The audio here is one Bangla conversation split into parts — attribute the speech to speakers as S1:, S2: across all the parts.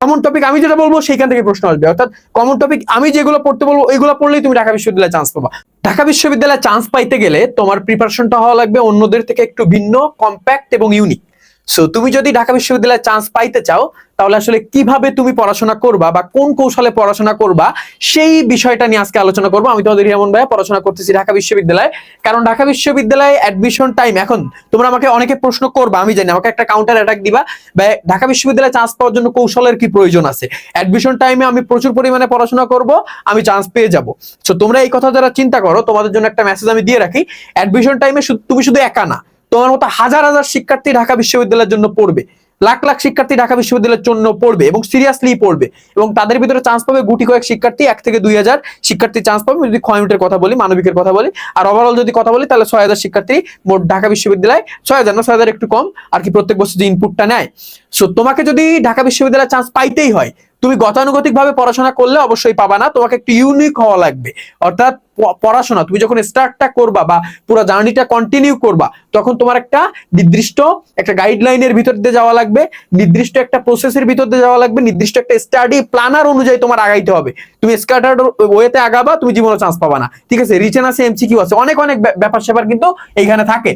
S1: কমন টপিক আমি যেটা বলব সেখান থেকে প্রশ্ন আসবে। অর্থাৎ কমন টপিক আমি যেগুলো পড়তে বলব, ওইগুলো পড়লেই তুমি ঢাকা বিশ্ববিদ্যালয়ে চান্স পাবা। ঢাকা বিশ্ববিদ্যালয়ে চান্স পাইতে গেলে তোমার প্রিপারেশনটা হওয়া লাগবে অন্যদের থেকে একটু ভিন্ন কম্প্যাক্ট এবং ইউনিক সো তুমি যদি ঢাকা বিশ্ববিদ্যালয়ে চান্স পাইতে চাও, তাহলে আসলে কীভাবে তুমি পড়াশোনা করবা বা কোন কৌশলে পড়াশোনা করবা, সেই বিষয়টা নিয়ে আজকে আলোচনা করব। আমি তোমাদের রিয়ামন ভাইয়া, পড়াশোনা করতেছি ঢাকা বিশ্ববিদ্যালয়ে। কারণ ঢাকা বিশ্ববিদ্যালয়ে অ্যাডমিশন টাইম এখন তোমরা আমাকে অনেকে প্রশ্ন করবা, আমি জানি, আমাকে একটা কাউন্টার অ্যাটাক দিবা, বা ঢাকা বিশ্ববিদ্যালয়ে চান্স পাওয়ার জন্য কৌশলের কি প্রয়োজন আছে? অ্যাডমিশন টাইমে আমি প্রচুর পরিমাণে পড়াশোনা করব, আমি চান্স পেয়ে যাব। সো তোমরা এই কথা যারা চিন্তা করো, তোমাদের জন্য একটা মেসেজ আমি দিয়ে রাখি অ্যাডমিশন টাইমে তুমি শুধু একা না। তোমার মতো হাজার হাজার শিক্ষার্থী ঢাকা বিশ্ববিদ্যালয়ের জন্য পড়বে। লাখ লাখ শিক্ষার্থী ঢাকা বিশ্ববিদ্যালয়ের জন্য পড়বে এবং সিরিয়াসলি পড়বে। এবং তাদের ভিতরে চান্স পাবে গুটি কয়েক শিক্ষার্থী, এক থেকে দুই হাজার শিক্ষার্থী চান্স পাবে। যদি ক্ষয়মিটের কথা বলি, মানবিকের কথা বলি, আর ওভারঅল যদি কথা বলি, তাহলে ছয় হাজার শিক্ষার্থী মোট ঢাকা বিশ্ববিদ্যালয়, ছয় হাজার না, ছয় হাজার একটু কম, আর কি প্রত্যেক বছর যে ইনপুটটা নেয়। সো তোমাকে যদি ঢাকা বিশ্ববিদ্যালয়ে চান্স পাইতেই হয়, তুমি গতানুগতিক ভাবে পড়াশোনা করলে অবশ্যই পাবা না, তোমাকে একটু ইউনিক হওয়া লাগবে। অর্থাৎ পড়াশোনা, তুমি যখন স্টার্টটা করবা বা পুরো জার্নিটা কন্টিনিউ করবা, তখন তোমার একটা নির্দিষ্ট একটা গাইডলাইনের ভিতর দিয়ে যাওয়া লাগবে, নির্দিষ্ট একটা প্রসেসের ভিতর দিয়ে যাওয়া লাগবে, নির্দিষ্ট একটা স্টাডি প্ল্যানার অনুযায়ী তোমার আগাইতে হবে। তুমি স্কার্টার্ড ওয়েতে আগাবা, তুমি জীবনে চান্স পাবা না। ঠিক আছে? রিচেন আছে এমসিকিউ আছে। অনেক অনেক ব্যাপার স্যাপার কিন্তু এইখানে থাকে।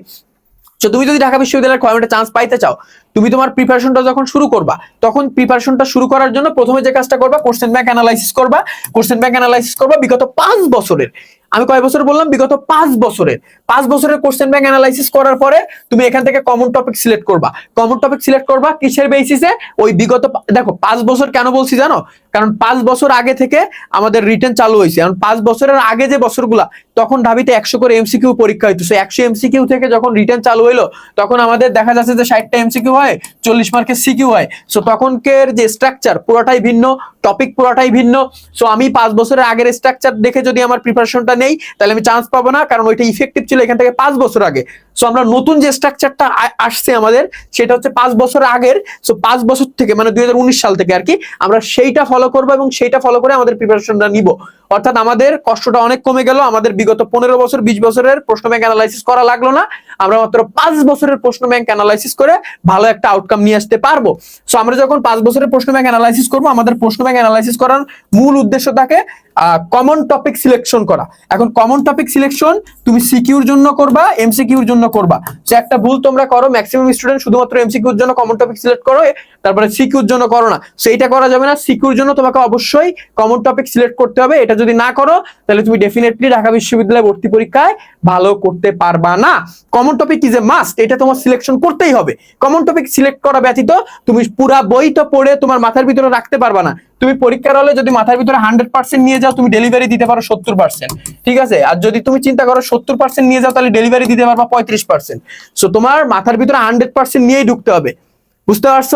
S1: তো তুমি যদি ঢাকা বিশ্ববিদ্যালয়ের কয়েকটা চান্স পাইতে চাও, তুমি তোমার প্রিপারেশনটা যখন শুরু করবা, তখন প্রিপারেশনটা শুরু করার জন্য প্রথমে যে কাজটা করবা কোশ্চেন ব্যাংক অ্যানালাইসিস করবা। কোশ্চেন ব্যাংক অ্যানালাইসিস করবা, বিগত পাঁচ বছরের। আমি কয় বছর বললাম? বিগত পাঁচ বছরের। পাঁচ বছরের কোশ্চেন ব্যাংক অ্যানালাইসিস করার পরে তুমি এখান থেকে কমন টপিক সিলেক্ট করবা। কমন টপিক সিলেক্ট করবা কিসের বেসিসে ওই বিগত দেখো, পাঁচ বছর কেন বলছি জানো? কারণ পাঁচ বছর আগে থেকে আমাদের রিটার্ন চালু হয়েছে। কারণ পাঁচ বছরের আগে যে বছরগুলা, তখন ঢাবিতে একশো করে এমসিকিউ পরীক্ষা হইতো। সে একশো এমসিকিউ থেকে যখন রিটার্ন চালু হইল, তখন আমাদের দেখা যাচ্ছে যে ষাটটা এমসিকিউ হয়, চল্লিশ মার্কের সিকিউ হয়। সো তখনকের যে স্ট্রাকচার পুরোটাই ভিন্ন টপিক পুরোটাই ভিন্ন। সো আমি পাঁচ বছরের আগের স্ট্রাকচার দেখে যদি আমার প্রিপারেশনটা নেই, তাহলে আমি চান্স পাবো না, কারণ ওইটা ইফেক্টিভ ছিল এখান থেকে পাঁচ বছর আগে। সো আমরা নতুন যে স্ট্রাকচারটা আসছে আমাদের, সেটা হচ্ছে পাঁচ বছর আগের সো পাঁচ বছর থেকে মানে দুই হাজার উনিশ সাল থেকে আর কি, আমরা সেইটা ফলো করব এবং সেইটা ফলো করে আমাদের প্রিপারেশনটা নিব। অর্থাৎ আমাদের কষ্টটা অনেক কমে গেল, আমাদের বিগত পনেরো বছর, বিশ বছরের প্রশ্ন ব্যাংক অ্যানালাইসিস করা লাগল না, আমরা মাত্র পাঁচ বছরের প্রশ্ন ব্যাংক অ্যানালাইসিস করে ভালো একটা আউটকাম নিয়ে আসতে পারব। সো আমরা যখন পাঁচ বছরের প্রশ্ন ব্যাংক অ্যানালাইসিস করব, আমাদের প্রশ্ন ব্যাংক অ্যানালাইসিস করার মূল উদ্দেশ্য থাকে কমন টপিক সিলেকশন করা। এখন কমন টপিক সিলেকশন তুমি সিকিউর জন্য করবা এমসিকিউর জন্য করবা। সে একটা ভুল তোমরা করো ম্যাক্সিমাম স্টুডেন্ট শুধুমাত্র এমসিকিউর জন্য কমন টপিক সিলেক্ট করো তারপরে সিকিউর জন্য করো না। সো এটা করা যাবে না। সিকিউর জন্য তোমাকে অবশ্যই কমন টপিক সিলেক্ট করতে হবে। এটা যদি না করো, তাহলে তুমি ডেফিনেটলি ঢাকা বিশ্ববিদ্যালয়ে ভর্তি পরীক্ষায় ভালো করতে পারবা না। Common topic is a must এটা তোমার সিলেকশন করতেই হবে। কমন টপিক সিলেক্ট করা ব্যতীত তুমি পুরা বই তো পড়ে তোমার মাথার ভিতরে রাখতে পারবা না। তুমি পরীক্ষার হলে যদি মাথার ভিতরে হান্ড্রেড পার্সেন্ট নিয়ে যাও, তুমি ডেলিভারি দিতে পারো সত্তর পার্সেন্ট ঠিক আছে? আর যদি তুমি চিন্তা করো সত্তর পার্সেন্ট নিয়ে যাও, তাহলে ডেলিভারি দিতে পারবা পঁয়ত্রিশ পার্সেন্ট সো তোমার মাথার ভিতরে হান্ড্রেড পার্সেন্ট নিয়েই ঢুকতে হবে। বুঝতে পারছ?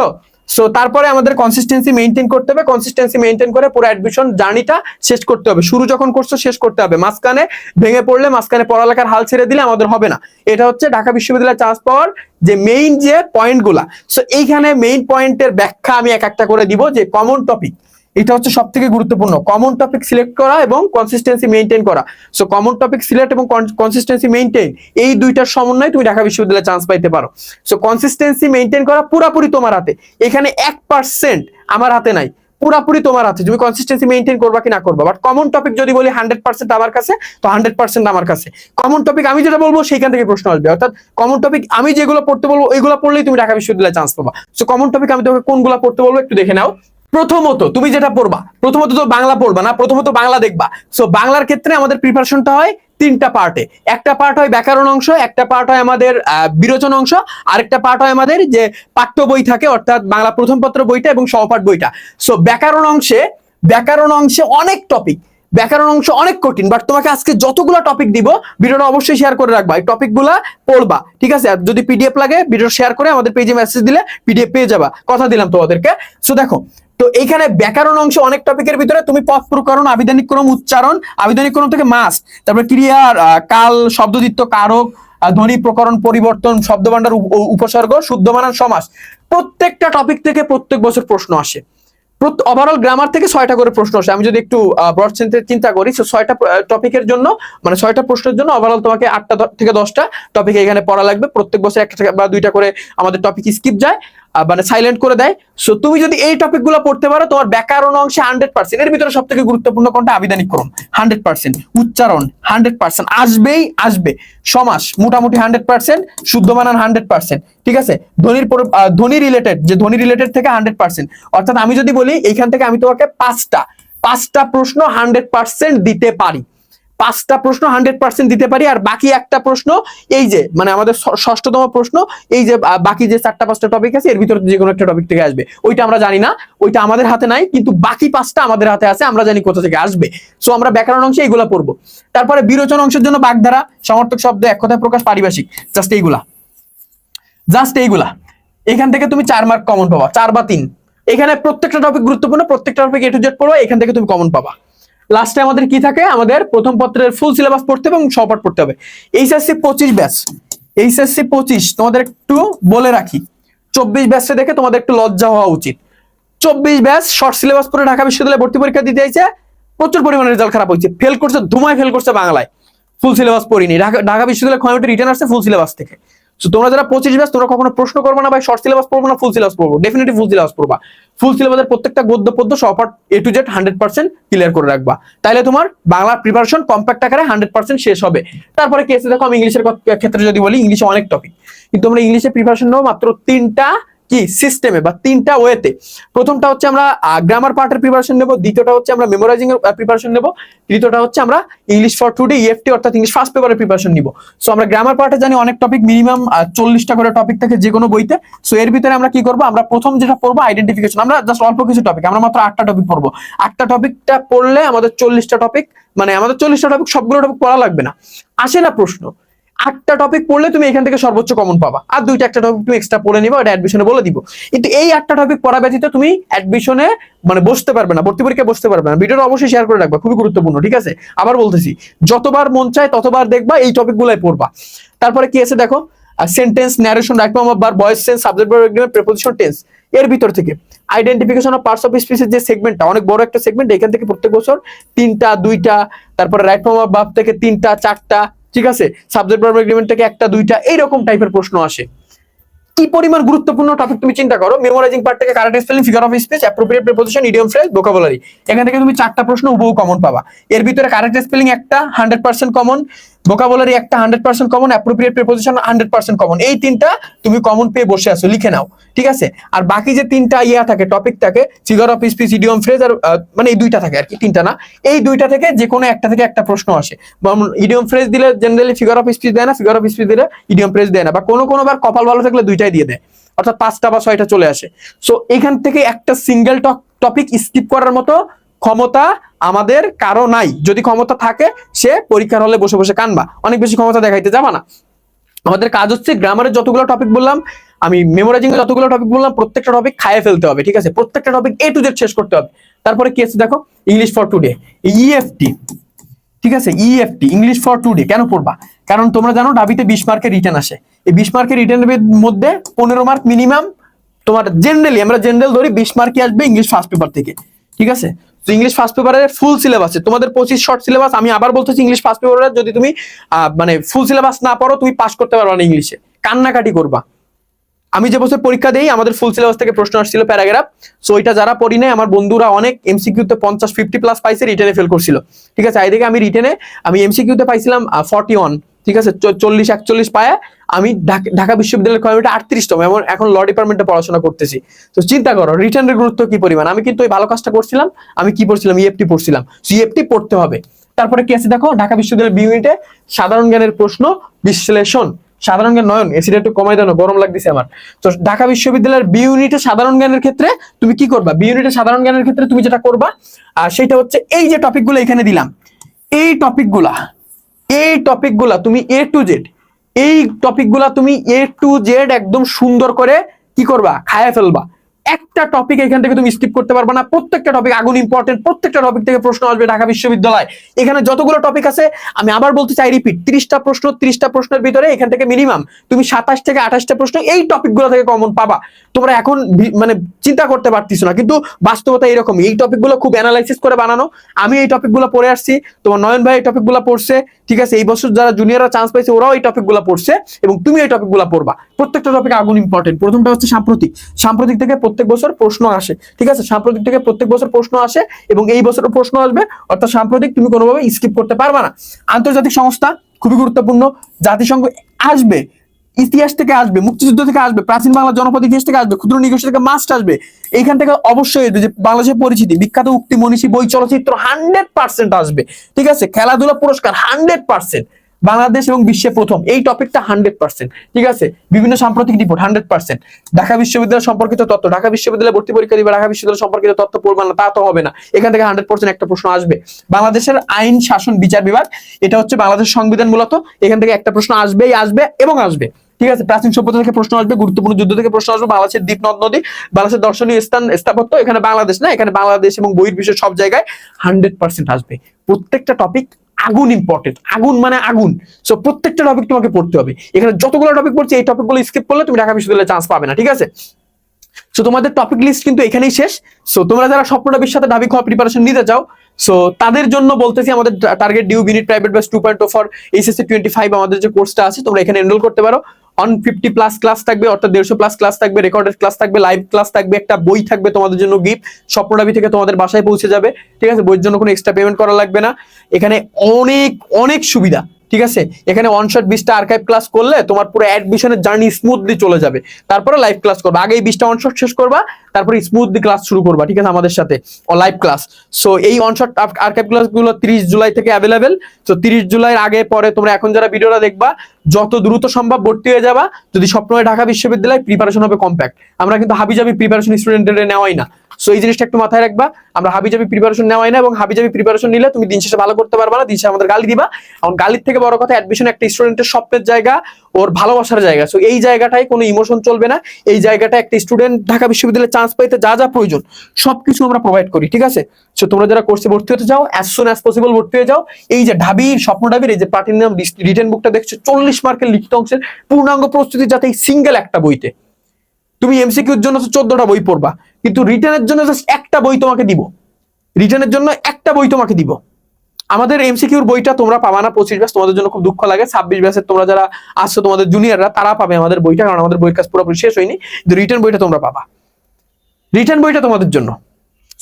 S1: সো তারপরে আমাদের কনসিস্টেন্সি মেনটেন করতে হবে। কনসিস্টেন্সি মেনটেন করে পুরো অ্যাডমিশন জার্নিটা শেষ করতে হবে। শুরু যখন করছ, শেষ করতে হবে। মাঝখানে ভেঙে পড়লে মাঝখানে পড়ালেখার হাল ছেড়ে দিলে আমাদের হবে না। এটা হচ্ছে ঢাকা বিশ্ববিদ্যালয়ের চান্স পাওয়ার যে মেইন যে পয়েন্টগুলা সো এইখানে মেইন পয়েন্টের ব্যাখ্যা আমি এক একটা করে দিব যে কমন টপিক এটা হচ্ছে সব থেকে গুরুত্বপূর্ণ। কমন টপিক সিলেক্ট করা এবং কনসিস্টেন্সি মেনটেন করা। সো কমন টপিক সিলেক্ট এবং কনসিস্টেন্সি মেনটেন এই দুইটার সমন্বয়ে তুমি ঢাকা বিশ্ববিদ্যালয়ে চান্স পাইতে পারো। সো কনসিস্টেন্সি মেনটেন করা পুরাপুরি তোমার হাতে। এখানে এক পার্সেন্ট আমার হাতে নাই। পুরাপুরি তোমার হাতে। তুমি কনসিস্টেন্সি মেনটেন করবা কি না করবা? বাট কমন টপিক যদি বলি হান্ড্রেড পার্সেন্ট আমার কাছে, তো হান্ড্রেড পার্সেন্ট আমার কাছে। কমন টপিক আমি যেটা বলব, সেইখান থেকে প্রশ্ন আসবে। অর্থাৎ কমন টপিক আমি যেগুলো পড়তে বলব, ওইগুলো পড়লেই তুমি ঢাকা বিশ্ববিদ্যালয়ে চান্স পাবা। সো কমন টপিক আমি তোমাকে কোনগুলো পড়তে বলব একটু দেখে নাও। প্রথমত তুমি যেটা পড়বা, প্রথমত তো বাংলা পড়বা না, প্রথমত বাংলা দেখবা। সো বাংলার ক্ষেত্রে আমাদের প্রিপারেশনটা হয় তিনটা পার্টে একটা পার্ট হয় ব্যাকরণ অংশ, একটা পার্ট হয় আমাদের বিরোচন অংশ, আরেকটা পার্ট হয় আমাদের যে পাঠ্য বই থাকে, অর্থাৎ বাংলা প্রথম পত্র বইটা এবং সহপাঠ বইটা। সো ব্যাকরণ অংশে ব্যাকরণ অংশে অনেক টপিক ব্যাকরণ অংশ অনেক কঠিন বাট তোমাকে আজকে যতগুলো টপিক দিব, ভিডিওটা অবশ্যই শেয়ার করে রাখবা। এই টপিকগুলো পড়বা, ঠিক আছে? আর যদি পিডিএফ লাগে ভিডিও শেয়ার করে আমাদের পেজে মেসেজ দিলে পিডিএফ পেয়ে যাবা। কথা দিলাম তোমাদেরকে। সো দেখো তো এইখানে ব্যাকরণ অংশ অনেক টপিকের ভিতরে। তুমি পথ প্রকরণ আবিধানিক ক্রম উচ্চারণ, আবিধানিক ক্রম থেকে মাস তারপর ক্রিয়ার কাল, শব্দদিত্য, কারক ধ্বনি, প্রকরণ, পরিবর্তন, শব্দভাণ্ডার উপসর্গ, শুদ্ধ মানান সমাস। প্রত্যেকটা টপিক থেকে প্রত্যেক বছর প্রশ্ন আসে। ওভারঅল গ্রামার থেকে ছয়টা করে প্রশ্ন আসে। আমি যদি একটু ব্রড চিন্তা করি ছয়টা টপিকের জন্য মানে ছয়টা প্রশ্নের জন্য ওভারঅল তোমাকে আটটা থেকে দশটা টপিক এখানে পড়া লাগবে। প্রত্যেক বছর একটা বা দুইটা করে আমাদের টপিক স্কিপ যায় মানে সাইলেন্ট করে দেয়। সো তুমি যদি এই টপিকগুলো পড়তে পারো, তোমার ব্যাকরণ অংশে হান্ড্রেড পার্সেন্ট এর ভিতরে সব থেকে গুরুত্বপূর্ণ কোনটা? আবিধানিক হান্ড্রেড পার্সেন্ট উচ্চারণ হান্ড্রেড পার্সেন্ট আসবেই, আসবে। সমাস, মোটামুটি হান্ড্রেড পার্সেন্ট শুদ্ধ বানান হান্ড্রেড পার্সেন্ট ঠিক আছে? ধ্বনির ধ্বনি রিলেটেড যে ধ্বনি রিলেটেড থেকে হান্ড্রেড পার্সেন্ট অর্থাৎ আমি যদি বলি এইখান থেকে আমি তোমাকে পাঁচটা পাঁচটা প্রশ্ন হান্ড্রেড পার্সেন্ট দিতে পারি। পাঁচটা প্রশ্ন হান্ড্রেড পার্সেন্ট দিতে পারি, আর বাকি একটা প্রশ্ন, এই যে মানে আমাদের ষষ্ঠতম প্রশ্ন, এই যে বাকি যে চারটা, পাঁচটা টপিক আছে, এর ভিতরে যে কোনো একটা টপিক থেকে আসবে। ওইটা আমরা জানি না, ওইটা আমাদের হাতে নাই, কিন্তু বাকি পাঁচটা আমাদের হাতে আছে, আমরা জানি কোথা থেকে আসবে। সো আমরা ব্যাকরণ অংশে এইগুলা পড়ব। তারপরে বিরোচন অংশের জন্য বাগধারা, সমর্থক শব্দ এক কথায় প্রকাশ, পারিভাষিক জাস্ট এইগুলা। জাস্ট এইগুলা। এখান থেকে তুমি চার মার্ক কমন পাবা, চার বা তিন। এখানে প্রত্যেকটা টপিক গুরুত্বপূর্ণ, প্রত্যেকটা টপিক এ টু জেড পড়বা, এখান থেকে তুমি কমন পাবা। লাস্টে আমাদের কি থাকে? আমাদের প্রথম পত্রের ফুল সিলেবাস পড়তে হবে এবং সহপাঠ পড়তে হবে। এইচএসসি পঁচিশ ব্যাচ এইচএসসি পঁচিশ, তোমাদের একটু বলে রাখি। চব্বিশ ব্যাচে দেখে তোমাদের একটু লজ্জা হওয়া উচিত। চব্বিশ ব্যাচ শর্ট সিলেবাস পড়ে ঢাকা বিশ্ববিদ্যালয়ে ভর্তি পরীক্ষা দিতে আইছে প্রচুর পরিমাণে রেজাল্ট খারাপ হয়েছে। ফেল করছে, ধুমায় ফেল করছে বাংলায়। ফুল সিলেবাস পড়িনি। ঢাকা ঢাকা বিশ্ববিদ্যালয় ক্ষমতা রিটার্ন আসছে ফুল সিলেবাস থেকে। তোমরা যারা পঁচিশ ব্যাস তোমরা কখনো প্রশ্ন করবে না, ভাই শর্ট সিলেবাস পড়ব না ফুল সিলেবাস পড়ব? ডেফিনেটলি ফুল সিলেবাস পড়বা। ফুল সিলেবাসের প্রত্যেকটা গদ্য, পদ্য soft A to Z hundred percent clear করে রাখবা। তাহলে তোমার বাংলা প্রিপারেশন কম্প্যাক্ট আকারে হান্ড্রেড পার্সেন্ট শেষ হবে। তারপরে কেসে দেখো, আমি ইংলিশের ক্ষেত্রে যদি বলি, ইংলিশে অনেক টপিক কিন্তু তোমরা ইংলিশে প্রিপারেশন নেব মাত্র তিনটা কি? সিস্টেমে বা তিনটা ওয়েতে প্রথমটা হচ্ছে আমরা গ্রামার পার্টের প্রিপারেশন নেব। দ্বিতীয়টা হচ্ছে আমরা মেমোরাইজিং এর প্রিপারেশন নেব। তৃতীয়টা হচ্ছে আমরা ইংলিশ ফর টুডে ইএফটি অর্থাৎ ইংলিশ ফার্স্ট পেপারের প্রিপারেশন নিব। সো আমরা গ্রামার পার্টে জানি অনেক টপিক মিনিমাম চল্লিশটা করে টপিক থাকে যে কোনো বইতে। সো এর ভিতরে আমরা কি করব? আমরা প্রথম যেটা পড়ব আইডেন্টিফিকেশন আমরা জাস্ট অল্প কিছু টপিক আমরা মাত্র আটটা টপিক পড়ব। আটটা টপিকটা পড়লে আমাদের চল্লিশটা টপিক মানে আমাদের চল্লিশটা টপিক সবগুলো টপিক পড়া লাগবে না। আসে না প্রশ্ন। আটটা টপিক পড়লে তুমি এখান থেকে সর্বোচ্চ কমন পাবা। আর দুইটা একটা টপিক তুমি এক্সট্রা পড়ে নিবা, ওটা অ্যাডমিশনে বলে দিব। কিন্তু এই আটটা টপিক পড়া ব্যতীত তুমি অ্যাডমিশনে মানে বসতে পারবে না, ভর্তি পরীক্ষায় বসতে পারবে না। ভিডিওটা অবশ্যই শেয়ার করে রাখবা, খুবই গুরুত্বপূর্ণ, ঠিক আছে? আবার বলতেছি, যতবার মন চায় ততবার দেখবা এই টপিকগুলাই পড়বা। তারপরে কি আছে দেখো? Sentence narration right of bar voice sense subject agreement preposition tense এর ভিতর থেকে আইডেন্টিফিকেশন অফ পার্টস অফ স্পিচের যে সেগমেন্টটা অনেক বড় একটা সেগমেন্ট এখান থেকে প্রত্যেক বছর তিনটা, দুইটা, তারপরে রাইট ফর্ম অফ ভার্ব থেকে তিনটা, চারটা ঠিক আছে? সাবজেক্ট ভার্ব এগ্রিমেন্ট থেকে একটা, দুইটা, এইরকম টাইপের প্রশ্ন আসে। কি পরিমাণ গুরুত্বপূর্ণ টপিক তুমি চিন্তা করো? মেমোরাইজিং পার্ট থেকে correct spelling figure of speech appropriate preposition idiom phrase vocabulary এখান থেকে তুমি চারটা প্রশ্ন হুবহু কমন পাবা। এর ভিতরে কারেক্ট স্পেলিং একটা হান্ড্রেড পার্সেন্ট কমন ভোকাবুলারি একটা hundred percent common appropriate preposition hundred percent common এই তিনটা তুমি কমন পেয়ে বসে আছো, লিখে নাও, ঠিক আছে? আর বাকি যে তিনটা ইয়া থাকে টপিক থাকে figure of speech idiom phrase আর মানে এই দুইটা থাকে আর কি, তিনটা না? এই দুইটা থেকে যে কোনো একটা থেকে একটা প্রশ্ন আসে। ইডিয়ম ফ্রেজ দিলে জেনারেলি ফিগার অফ স্পিচ দেয় না ফিগার অফ স্পিচ দিলে ইডিয়ম ফ্রেজ দেয় না, বা কোনো কোনো বার কপাল ভালো থাকলে দুইটাই দিয়ে দেয়, অর্থাৎ পাঁচটা বা ছয়টা চলে আসে। সো এখান থেকে একটা সিঙ্গেল টপিক স্কিপ করার মতো ক্ষমতা আমাদের কারও নাই। যদি ক্ষমতা থাকে, সে পরীক্ষার হলে বসে বসে কানবা। অনেক বেশি ক্ষমতা দেখাইতে যাবা না। আমাদের কাজ হচ্ছে গ্রামারের যতগুলো টপিক বললাম, আমি মেমোরাইজিং এর যতগুলো টপিক বললাম, প্রত্যেকটা টপিক খাইয়ে ফেলতে হবে, ঠিক আছে? প্রত্যেকটা টপিক এ টু জেড শেষ করতে হবে। তারপরে কি আছে দেখো? ইংলিশ ফর টুডে ইএফটি ঠিক আছে? ইএফটি ইংলিশ ফর টুডে কেন পড়বা? কারণ তোমরা জানো, ডাবিতে বিশ মার্কের রিটার্ন আসে। এই বিশ মার্কের রিটার্নের মধ্যে পনেরো মার্ক মিনিমাম তোমার জেনারেলি আমরা জেনারেল ধরি, বিশ মার্কই আসবে ইংলিশ ফার্স্ট পেপার থেকে, ঠিক আছে? ইংলিশ ফার্স্ট পেপারের ফুল সিলেবাসে তোমাদের পঁচিশ শর্ট সিলেবাস আমি আবার বলতেছি ইংলিশ ফার্স্ট পেপারের যদি তুমি মানে ফুল সিলেবাস না পড়ো, তুমি পাস করতে পারবা না ইংলিশে কান্নাকাটি করবা। আমি যে বছর পরীক্ষা দেই, আমাদের ফুল সিলেবাস থেকে প্রশ্ন আসছিল প্যারাগ্রাফ সো ওইটা যারা পড়ি নাই, আমার বন্ধুরা অনেক এমসিকিউতে পঞ্চাশ ফিফটি প্লাস পাইছে রিটেনে ফেল করছিল। ঠিক আছে এদিকে আমি রিটেনে আমি এমসিকিউতে পাইছিলাম ফর্টি ওয়ান ঠিক আছে চল্লিশ, একচল্লিশ পায়ে আমি ঢাকা- বিশ্ববিদ্যালয়ের কমিটি আটত্রিশতম এমন এখন ল ডিপার্টমেন্টে পড়াশোনা করতেছি। তো চিন্তা করো রিটার্নের গুরুত্ব কি পরিমাণ? আমি কিন্তু ওই ভালো কাজটা করছিলাম, আমি কি পড়ছিলাম? ইএফটি পড়ছিলাম। ইএফটি পড়তে হবে। তারপরে কি আছে দেখো, ঢাকা বিশ্ববিদ্যালয়ের বি ইউনিটে সাধারণ জ্ঞানের প্রশ্ন, বিশ্লেষণ, সাধারণ জ্ঞান নয়ন এসিটা একটু কমাই দেন গরম লাগতেছে আমার। তো ঢাকা বিশ্ববিদ্যালয়ের বি ইউনিটে সাধারণ জ্ঞানের ক্ষেত্রে তুমি কি করবা? বি ইউনিটে সাধারণ জ্ঞানের ক্ষেত্রে তুমি যেটা করবা আর সেটা হচ্ছে এই যে টপিকগুলো এখানে দিলাম। এই টপিকগুলা এই টপিকগুলা তুমি এ টু জেড এই টপিকগুলা তুমি এ টু জেড একদম সুন্দর করে কি করবা? খায়া ফেলবা। একটা টপিক এখান থেকে তুমি স্কিপ করতে পারবে না। প্রত্যেকটা টপিক আগুন ইম্পর্টেন্ট প্রত্যেকটা টপিক থেকে প্রশ্ন আসবে ঢাকা বিশ্ববিদ্যালয়। এখানে যতগুলো টপিক আছে, আমি আবার বলতে চাই রিপিট তিরিশটা প্রশ্ন, তিরিশটা প্রশ্নের ভিতরে এখান থেকে মিনিমাম তুমি সাতাশ থেকে আঠাশটা প্রশ্ন এই টপিকগুলো থেকে কমন পাবা। তোমরা এখন মানে চিন্তা করতে পারতিস না, কিন্তু বাস্তবতা এরকম এই টপিকগুলো খুব অ্যানালাইসিস করে বানানো। আমি এই টপিকগুলো পড়ে আসছি। তোমার নয়ন ভাই এই টপিকগুলো পড়ছে, ঠিক আছে? এই বছর যারা জুনিয়ররা চান্স পাইছে, ওরাও এই টপিকগুলো পড়ছে এবং তুমি এই টপিকগুলো পড়বা। প্রত্যেকটা টপিক আগুন ইম্পর্টেন্ট প্রথমটা হচ্ছে সাম্প্রতিক। সাম্প্রতিক থেকে প্রত্যেক বছর প্রশ্ন আসে, ঠিক আছে? সাম্প্রতিক থেকে প্রত্যেক বছর প্রশ্ন আসে এবং এই বছরও প্রশ্ন আসবে, অর্থাৎ সাম্প্রতিক তুমি কোনোভাবে স্কিপ করতে পারবা না। আন্তর্জাতিক সংস্থা খুবই গুরুত্বপূর্ণ, জাতিসংঘ আসবে, ইতিহাস থেকে আসবে, মুক্তিযুদ্ধ থেকে আসবে, প্রাচীন বাংলা জনপদ ইতিহাস থেকে আসবে, ক্ষুদ্র নিগোষ্ঠী থেকে মাস্ট আসবে। এইখান থেকে অবশ্যই আসবে যে বাংলাদেশের পরিচিতি, বিখ্যাত উক্তি, মনীষী বই চলচ্চিত্র হান্ড্রেড পার্সেন্ট আসবে, ঠিক আছে? খেলাধুলা পুরস্কার হান্ড্রেড পার্সেন্ট বাংলাদেশ এবং বিশ্বে প্রথম। এই টপিকটা হান্ড্রেড পার্সেন্ট। ঠিক আছে? বিভিন্ন সাম্প্রতিক রিপোর্ট, হান্ড্রেড পার্সেন্ট। ঢাকা বিশ্ববিদ্যালয় সম্পর্কিত তথ্য, ঢাকা বিশ্ববিদ্যালয় ভর্তি পরীক্ষা দিবে, ঢাকা বিশ্ববিদ্যালয় সম্পর্কিত তথ্য পড়বে না, তা তো হবে না। এখান থেকে হান্ড্রেড পার্সেন্ট একটা প্রশ্ন আসবে। বাংলাদেশের আইন, শাসন, বিচার বিভাগ, এটা হচ্ছে বাংলাদেশ সংবিধান মূলত। এখান থেকে একটা প্রশ্ন আসবেই, আসবে এবং আসবে। ঠিক আছে? প্রাচীন সভ্যতা থেকে প্রশ্ন আসবে, গুরুত্বপূর্ণ যুদ্ধ থেকে প্রশ্ন আসবে, বাংলাদেশের দ্বীপ নদ নদী, বাংলাদেশের দর্শনীয় স্থান, স্থাপত্য, এখানে বাংলাদেশ না, এখানে বাংলাদেশ এবং বহির্বিশ্বের সব জায়গায় হান্ড্রেড পার্সেন্ট আসবে। প্রত্যেকটা টপিক আগুন ইম্পর্টেন্ট আগুন মানে আগুন। সো প্রত্যেকটা টপিক তোমাকে পড়তে হবে। এখানে যতগুলো টপিক পড়ছে, এই টপিকগুলো স্কিপ করলে তুমি ঢাকা বিশ্ববিদ্যালয়ে চান্স পাবে না, ঠিক আছে? সো তোমাদের টপিক লিস্ট কিন্তু এখানেই শেষ। সো তোমরা যারা স্বপ্নটাবির সাথে ঢাবি খাওয়া প্রিপারেশন নিতে চাও সো তাদের জন্য বলতেছি আমাদের target DU unit private batch two point for HSC twenty five আমাদের যে কোর্সটা আছে, তোমরা এখানে এনরোল করতে পারো। অন ফিফটি প্লাস ক্লাস থাকবে, অর্থাৎ দেড়শো প্লাস ক্লাস থাকবে রেকর্ডেড ক্লাস থাকবে লাইভ ক্লাস থাকবে, একটা বই থাকবে তোমাদের জন্য গিফট স্বপ্নটাবি থেকে তোমাদের বাসায় পৌঁছে যাবে, ঠিক আছে? বইয়ের জন্য কোনো এক্সট্রা পেমেন্ট করা লাগবে না। এখানে অনেক অনেক সুবিধা। ঠিক আছে? এখানে ওয়ান শট বিশটা আর্কাইভ ক্লাস করলে তোমার পুরো অ্যাডমিশনের জার্নি স্মুথলি চলে যাবে। তারপরে লাইভ ক্লাস করবা। আগে এই বিশটা ওয়ান শট শেষ করবা, তারপরে স্মুথলি ক্লাস শুরু করবা, ঠিক আছে, আমাদের সাথে লাইভ ক্লাস সো এই ওয়ান শট আর্কাইভ ক্লাসগুলো তিরিশ জুলাই থেকে অ্যাভেলেবেল তো তিরিশ জুলাইয়ের আগে, পরে তোমরা এখন যারা ভিডিওটা দেখবা, যত দ্রুত সম্ভব ভর্তি হয়ে যাবা। যদি স্বপ্ন হয় ঢাকা বিশ্ববিদ্যালয় প্রিপারেশন হবে কম্প্যাক্ট আমরা কিন্তু হাবিজাবি প্রিপারেশন স্টুডেন্টদের নেওয়াই না। সো এই জিনিসটা একটু মাথায় রাখবা। আমরা হাবিজাবি প্রিপারেশন নেওয়াই না এবং হাবিজাবি প্রিপারেশন নিলে তুমি দিন শেষে ভালো করতে পারবা না, দিন শেষে আমাদের গালি দিবা। এবং গালির থেকে বড় কথা অ্যাডমিশন একটা স্টুডেন্টের স্বপ্নের জায়গা, ওর ভালোবাসার জায়গা। সো এই জায়গাটায় কোনো ইমোশন চলবে না। এই জায়গাটা একটা স্টুডেন্ট ঢাকা বিশ্ববিদ্যালয়ে চান্স পাইতে যা যা প্রয়োজন, সবকিছু আমরা প্রোভাইড করি, ঠিক আছে? সো তোমরা যারা কোর্সে ভর্তি হতে চাও অ্যাজ সুন অ্যাজ পসিবল ভর্তি হয়ে যাও। এই যে ঢাবির, স্বপ্ন ঢাবির, এই যে প্লাটিনাম রিটেন বুকটা দেখছ, চল্লিশ মার্কের লিখিত অংশের পূর্ণাঙ্গ প্রস্তুতি যাতে এই সিঙ্গেল একটা বইতে। তুমি এমসিকিউর জন্য চোদ্দটা বই পড়বা, কিন্তু রিটার্নের জন্য জাস্ট একটা বই তোমাকে দিব। রিটার্নের জন্য একটা বই তোমাকে দিব। আমাদের এমসিকিউর বইটা তোমরা পাবা না পঁচিশ ব্যাস, তোমাদের জন্য খুব দুঃখ লাগে। ছাব্বিশ ব্যাসের তোমরা যারা আসছো, তোমাদের জুনিয়ররা তারা পাবে আমাদের বইটা, কারণ আমাদের বইয়ের কাজ পুরোপুরি শেষ হয়নি। কিন্তু রিটার্ন বইটা তোমরা পাবা। রিটার্ন বইটা তোমাদের জন্য।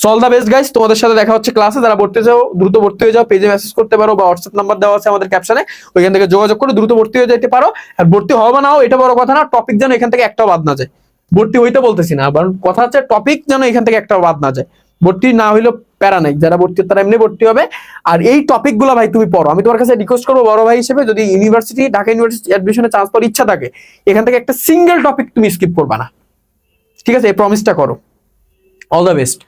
S1: সল দা বেস্ট গাইস তোমাদের সাথে দেখা হচ্ছে ক্লাসে যারা ভর্তি যাও, দ্রুত ভর্তি হয়ে যাও। পেজে মেসেজ করতে পারো বা হোয়াটসঅ্যাপ নাম্বার দেওয়া আছে আমাদের ক্যাপশনে ওইখান থেকে যোগাযোগ করে দ্রুত ভর্তি হয়ে যেতে পারো। আর ভর্তি হওয়া নাও এটা বড় কথা না টপিক যেন এখান থেকে একটাও বাদ না যায়। ভর্তি হইতে বলতেছি না, কারণ কথা হচ্ছে টপিক যেন এখান থেকে একটা বাদ না যায়। ভর্তি না হইলেও প্যারা নাই, যারা ভর্তি তারা এমনি ভর্তি হবে। আর এই টপিকগুলা ভাই তুমি পড়ো, আমি তোমার কাছে রিকোয়েস্ট করব বড় ভাই হিসেবে, যদি ইউনিভার্সিটি ঢাকা ইউনিভার্সিটি অ্যাডমিশনে চান্স পাওয়ার ইচ্ছা থাকে, এখান থেকে একটা সিঙ্গেল টপিক তুমি স্কিপ করবা না। ঠিক আছে, এই প্রমিসটা করো। All the best